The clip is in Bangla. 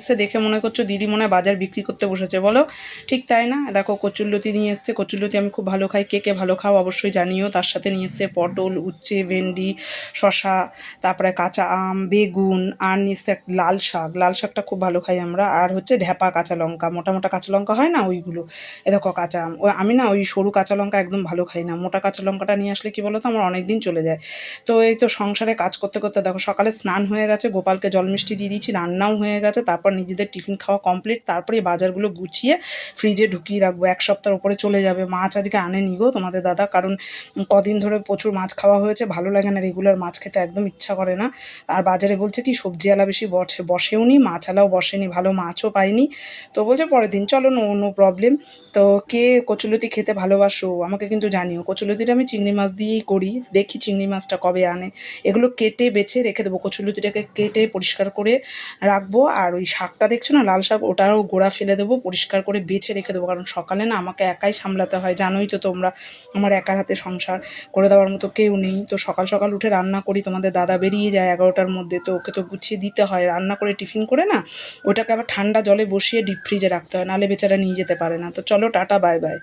এসছে দেখে মনে করছ দিদি মনে হয় বাজার বিক্রি করতে বসেছে, বলো? ঠিক তাই না? দেখো, কচুরলতি নিয়ে এসছে, কচুরলতি আমি খুব ভালো খাই, কে কে ভালো খাও অবশ্যই জানিও। তার সাথে নিয়ে এসছে পটল, উচ্ছে, ভেন্ডি শশা তারপরে কাঁচা আম, বেগুন, আর নিয়ে লাল শাক। লাল শাকটা খুব ভালো খাই আমরা। আর হচ্ছে ঢ্যাপা কাঁচা লঙ্কা, মোটা মোটা কাঁচা লঙ্কা হয় না ওইগুলো? এ দেখো, কাঁচা আম। আমি না ওই সরু কাঁচা লঙ্কা একদম ভালো খাই না। মোটা কাঁচা লঙ্কাটা নিয়ে আসলে কি বলো তো আমার অনেক দিন চলে যায়। তো এই তো সংসারে কাজ করতে করতে দেখো, সকালে স্নান হয়ে গেছে, গোপালকে জল মিষ্টি দিয়ে দিয়েছি, রান্নাও হয়ে গেছে, তারপর নিজেদের টিফিন খাওয়া কমপ্লিট তারপরে বাজারগুলো গুছিয়ে ফ্রিজে ঢুকিয়ে রাখব। এক সপ্তাহের উপরে চলে যাবে। মাছ আজকে আনেনি গো তোমাদের দাদা, কারণ কদিন ধরে প্রচুর মাছ খাওয়া হয়েছে। ভালো লাগে না রেগুলার মাছ খেতে, একদম ইচ্ছা করে না। আর বাজারে বলছে কি সবজিওয়ালা বেশি বসে বসেও নি মাছ আলাও বসেনি, ভালো মাছও পাইনি। তো বলছে পরের দিন, চলো নো নো প্রবলেম তো কে কচুলতি খেতে ভালোবাসো? আমাকে কিন্তু জানিও কচুলতিটা আমি চিংড়ি মাছ দিয়েই করি। দেখি চিংড়ি মাছটা কবে আনে। এগুলো কেটে বেছে রেখে দেবো। কচুলতিটাকে কেটে পরিষ্কার করে রাখব। আর ওই শাকটা দেখছ না? লাল শাক ওটারও গোড়া ফেলে দেবো, পরিষ্কার করে বেছে রেখে দেবো। কারণ সকালে না আমাকে একাই সামলাতে হয়, জানোই তো তোমরা। আমার একার হাতে সংসার করে দেওয়ার মতো কেউ নেই। তো সকাল সকাল উঠে রান্না করি, তোমাদের দাদা বেরিয়ে যায় এগারোটার মধ্যে। তো ওকে তো গুছিয়ে দিতে হয়। রান্না করে টিফিন করে না, ওটাকে আবার ঠান্ডা জলে বসিয়ে ডিপ ফ্রিজে রাখতে হয়। নাহলে বেচারা নিয়ে যেতে পারে না। তো চলো, টাটা বাই বাই